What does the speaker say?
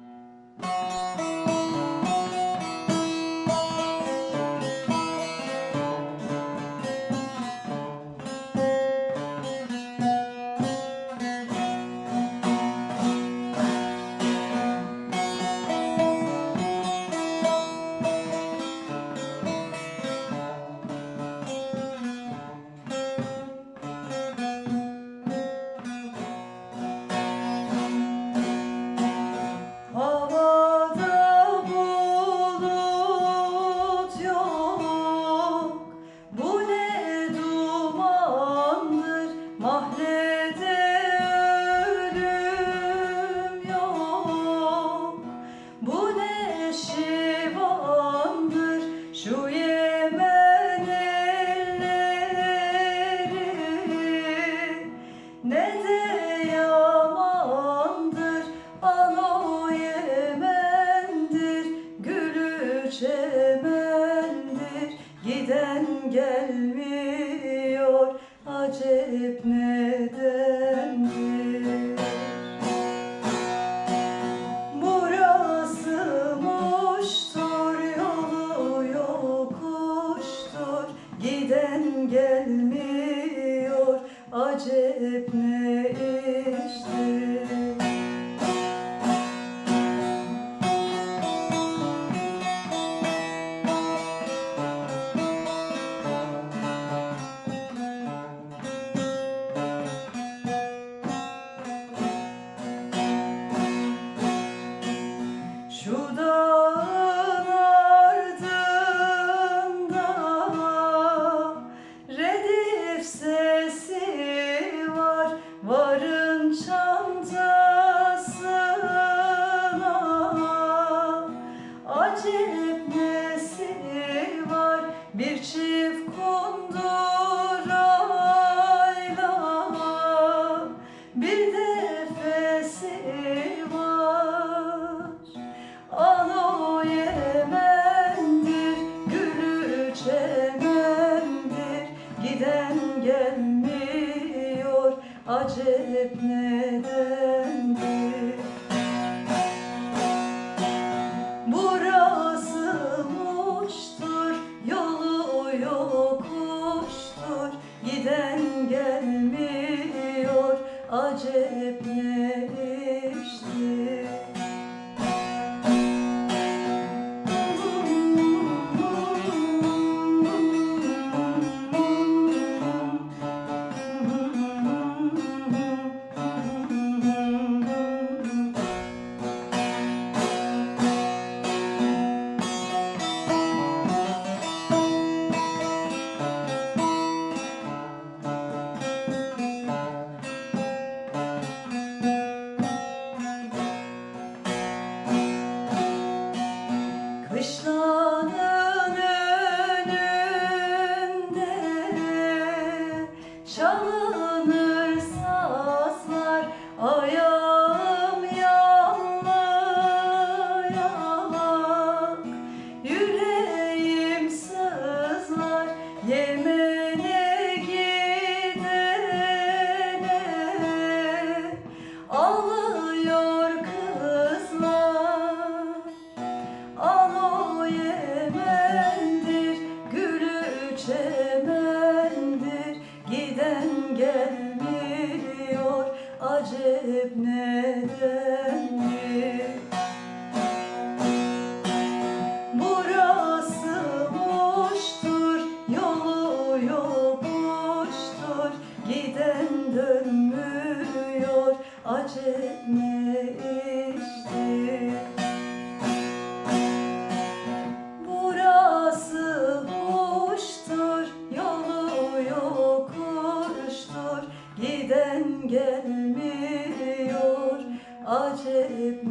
Mm-hmm. gelmiyor. Acep nedendir Burası muştur yolu yokuştur. Giden gelmiyor. Acep nedir acep neden Krishna. Giden dönmüyor aceme işte Burası boştur yolu yokuştur. Giden gelmiyor acep